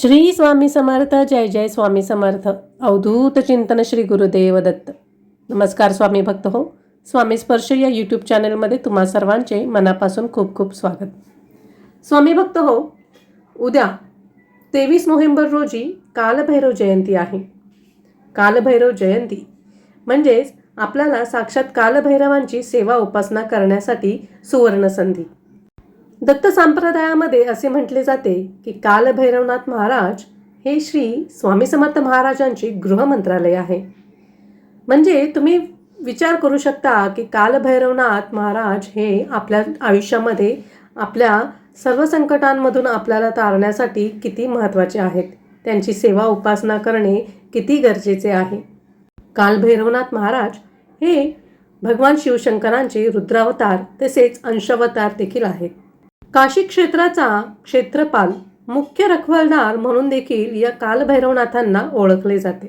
श्री स्वामी समर्थ जय जय स्वामी समर्थ अवधूत चिंतन श्री गुरुदेव दत्त. नमस्कार स्वामी भक्त हो. स्वामी स्पर्श या यूट्यूब चॅनलमध्ये तुम्हा सर्वांचे मनापासून खूप खूप स्वागत. स्वामी भक्त हो उद्या तेवीस नोव्हेंबर रोजी कालभैरव जयंती आहे. कालभैरव जयंती म्हणजेच आपल्याला साक्षात कालभैरवांची सेवा उपासना करण्यासाठी सुवर्ण संधी दत्त संप्रदायामध्ये असे म्हटले जाते की कालभैरवनाथ महाराज हे श्री स्वामी समर्थ महाराजांची गृहमंत्रालय आहे. म्हणजे तुम्ही विचार करू शकता की कालभैरवनाथ महाराज हे आपल्या आयुष्यामध्ये आपल्या सर्व संकटांमधून आपल्याला तारण्यासाठी किती महत्त्वाचे आहेत? त्यांची सेवा उपासना करणे किती गरजेचे आहे? कालभैरवनाथ महाराज हे भगवान शिवशंकरांचे रुद्रावतार तसेच अंशावतार देखील आहेत. काशी क्षेत्राचा क्षेत्रपाल मुख्य रखवालदार म्हणून देखील या कालभैरवनाथांना ओळखले जाते.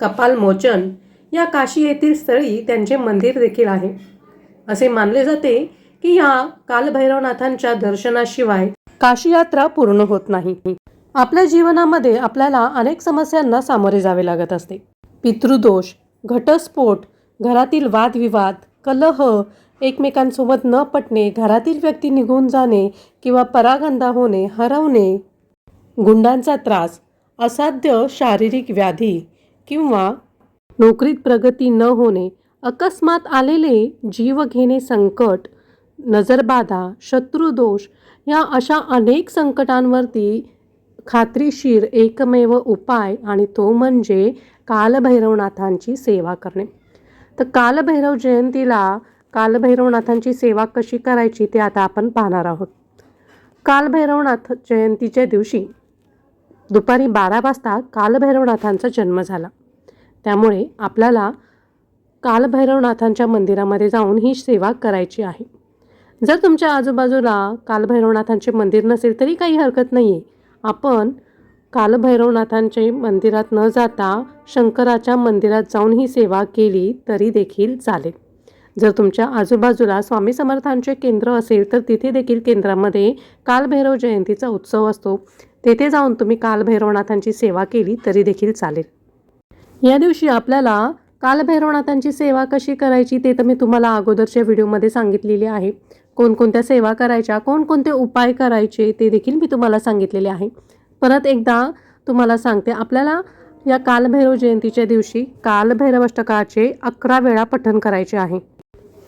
कपाल मोचन या काशी येथील स्थळी त्यांचे मंदिर देखील आहे. असे मानले जाते की या कालभैरवनाथांच्या दर्शनाशिवाय काशी यात्रा पूर्ण होत नाही. आपल्या जीवनामध्ये आपल्याला अनेक समस्यांना सामोरे जावे लागत असते. पितृदोष घटस्फोट घरातील वादविवाद कलह एकमेकांसोबत न पटणे घरातील व्यक्ती निघून जाणे किंवा परागंदा होणे हरवणे गुंडांचा त्रास असाध्य शारीरिक व्याधी किंवा नोकरीत प्रगती न होणे अकस्मात आलेले जीव घेणे संकट नजरबाधा शत्रुदोष या अशा अनेक संकटांवरती खात्रीशीर एकमेव उपाय आणि तो म्हणजे कालभैरवनाथांची सेवा करणे. तर कालभैरव जयंतीला कालभैरवनाथांची सेवा कशी करायची ते आता आपण पाहणार आहोत. कालभैरवनाथ जयंतीच्या दिवशी दुपारी बारा वाजता कालभैरवनाथांचा जन्म झाला. त्यामुळे आपल्याला कालभैरवनाथांच्या मंदिरामध्ये जाऊन ही सेवा करायची आहे. जर तुमच्या आजूबाजूला कालभैरवनाथांचे मंदिर नसेल तरी काही हरकत नाही आहे आपण कालभैरवनाथांचे मंदिरात न जाता शंकराच्या मंदिरात जाऊन ही सेवा केली तरी देखील चालेल. जर तुमच्या आजूबाजूला स्वामी समर्थांचे केंद्र असेल तर तिथे देखील केंद्रामध्ये कालभैरव जयंतीचा उत्सव असतो. तेथे जाऊन तुम्ही कालभैरवनाथांची सेवा केली तरी देखील चालेल. या दिवशी आपल्याला कालभैरवनाथांची सेवा कशी करायची ते तर मी तुम्हाला अगोदरच्या व्हिडिओमध्ये सांगितलेले आहे. कोणकोणत्या सेवा करायच्या कोणकोणते उपाय करायचे ते देखील मी तुम्हाला सांगितलेले आहे. परत एकदा तुम्हाला सांगते आपल्याला या कालभैरव जयंतीच्या दिवशी कालभैरव अष्टकाचे अकरा वेळा पठण करायचे आहे.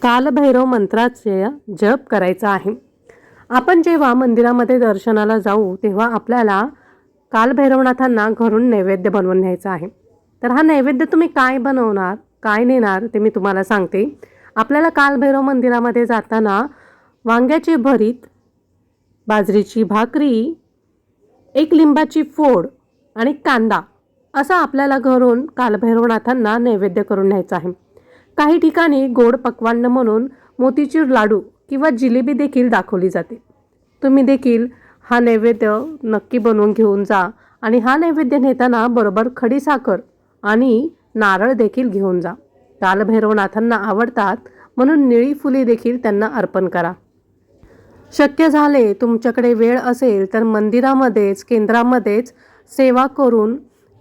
कालभैरव मंत्राचे जप करायचा आहे. आपण जेव्हा मंदिरामध्ये दर्शनाला जाऊ तेव्हा आपल्याला कालभैरवनाथांना घरून नैवेद्य बनवून न्यायचा आहे. तर हा नैवेद्य तुम्ही काय बनवणार काय नेणार ते मी तुम्हाला सांगते. आपल्याला कालभैरव मंदिरामध्ये जाताना वांग्याची भरीत बाजरीची भाकरी एक लिंबाची फोड आणि कांदा असा आपल्याला घरून कालभैरवनाथांना नैवेद्य करून न्यायचा आहे. काही ठिकाणी गोड पक्वान्न म्हणून मोतीचूर लाडू किंवा जिलेबी देखील दाखवली जाते. तुम्ही देखील हा नैवेद्य नक्की बनवून घेऊन जा आणि हा नैवेद्य नेताना बरोबर खडीसाखर आणि नारळ देखील घेऊन जा. कालभैरवनाथांना आवडतात म्हणून निळी फुले देखील त्यांना अर्पण करा. शक्य झाले तुमच्याकडे वेळ असेल तर मंदिरामध्येच केंद्रामध्येच सेवा करून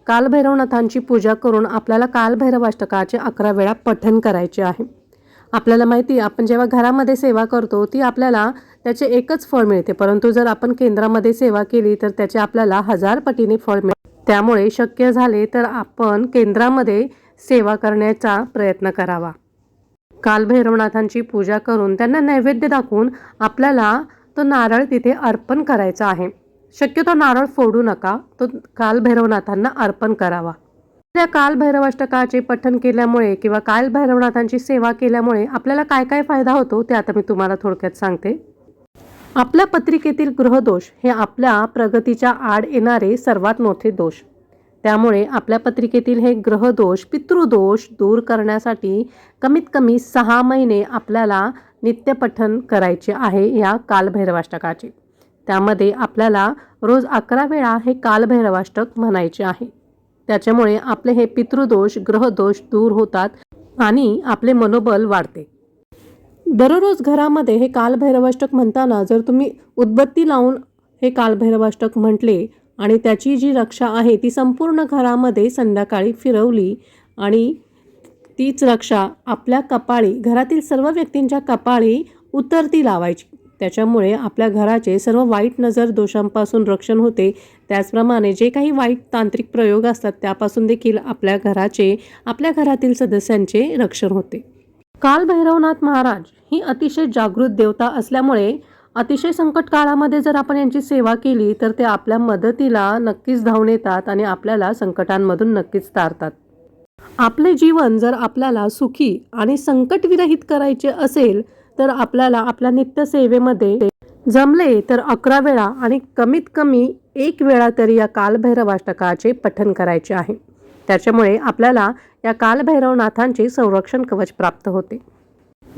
कालभैरवनाथांची पूजा करून आपल्याला कालभैरवाष्टकाचे अकरा वेळा पठण करायचे आहे. आपल्याला माहिती आपण जेव्हा घरामध्ये सेवा करतो ती आपल्याला त्याचे एकच फळ मिळते. परंतु जर आपण केंद्रामध्ये सेवा केली तर त्याचे आपल्याला हजार पटीने फळ मिळते. त्यामुळे शक्य झाले तर आपण केंद्रामध्ये सेवा करण्याचा प्रयत्न करावा. कालभैरवनाथांची पूजा करून त्यांना नैवेद्य दाखवून आपल्याला तो नारळ तिथे अर्पण करायचा आहे. शक्यतो नारळ फोडू नका. तो कालभैरवनाथांना अर्पण करावा. त्या कालभैरवाष्टकाचे पठण केल्यामुळे किंवा कालभैरवनाथांची सेवा केल्यामुळे आपल्याला काय काय फायदा होतो ते आता मी तुम्हाला थोडक्यात सांगते. आपल्या पत्रिकेतील ग्रहदोष हे आपल्या प्रगतीच्या आड येणारे सर्वात मोठे दोष. त्यामुळे आपल्या पत्रिकेतील हे ग्रहदोष पितृदोष दूर करण्यासाठी कमीत कमी सहा महिने आपल्याला नित्यपठन करायचे आहे या कालभैरवाष्टकाचे. त्यामध्ये आपल्याला रोज अकरा वेळा हे कालभैरवाष्टक म्हणायचे आहे. त्याच्यामुळे आपले हे पितृदोष ग्रहदोष दूर होतात आणि आपले मनोबल वाढते. दररोज घरामध्ये हे कालभैरवाष्टक म्हणताना जर तुम्ही उदबत्ती लावून हे कालभैरवाष्टक म्हटले आणि त्याची जी रक्षा आहे ती संपूर्ण घरामध्ये संध्याकाळी फिरवली आणि तीच रक्षा आपल्या कपाळी घरातील सर्व व्यक्तींच्या कपाळी उतरती लावायची. त्याच्यामुळे आपल्या घराचे सर्व वाईट नजर दोषांपासून रक्षण होते. त्याचप्रमाणे जे काही वाईट तांत्रिक प्रयोग असतात त्यापासून देखील आपल्या घराचे आपल्या घरातील सदस्यांचे रक्षण होते. कालभैरवनाथ महाराज ही अतिशय जागृत देवता असल्यामुळे अतिशय संकट काळामध्ये जर आपण यांची सेवा केली तर ते आपल्या मदतीला नक्कीच धावून येतात आणि आपल्याला संकटांमधून नक्कीच तारतात. आपले जीवन जर आपल्याला सुखी आणि संकटविरहित करायचे असेल तर आपल्याला आपल्या नित्यसेवेमध्ये जमले तर अकरा वेळा आणि कमीत कमी एक वेळा तरी या कालभैरवाष्टकाचे पठन करायचे आहे. त्याच्यामुळे आपल्याला या कालभैरवनाथांचे संरक्षण कवच प्राप्त होते.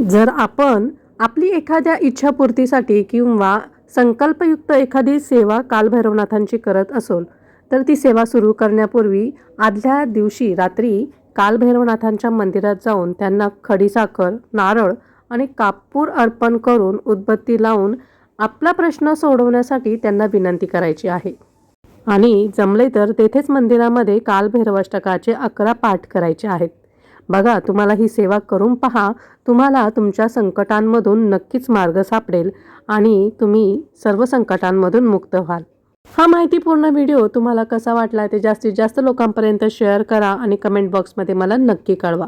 जर आपण आपली एखाद्या इच्छापूर्तीसाठी किंवा संकल्पयुक्त एखादी सेवा कालभैरवनाथांची करत असोल तर ती सेवा सुरू करण्यापूर्वी आदल्या दिवशी रात्री कालभैरवनाथांच्या मंदिरात जाऊन त्यांना खडीसाखर नारळ आणि कापूर अर्पण करून उदबत्ती लावून आपला प्रश्न सोडवण्यासाठी त्यांना विनंती करायची आहे. आणि जमले तर तेथेच मंदिरामध्ये कालभैरवाष्टकाचे अकरा पाठ करायचे आहेत. बघा तुम्हाला ही सेवा करून पहा. तुम्हाला तुमच्या संकटांमधून नक्कीच मार्ग सापडेल आणि तुम्ही सर्व संकटांमधून मुक्त व्हाल. हा माहितीपूर्ण व्हिडिओ तुम्हाला कसा वाटला ते जास्तीत जास्त लोकांपर्यंत शेअर करा आणि कमेंट बॉक्समध्ये मला नक्की कळवा.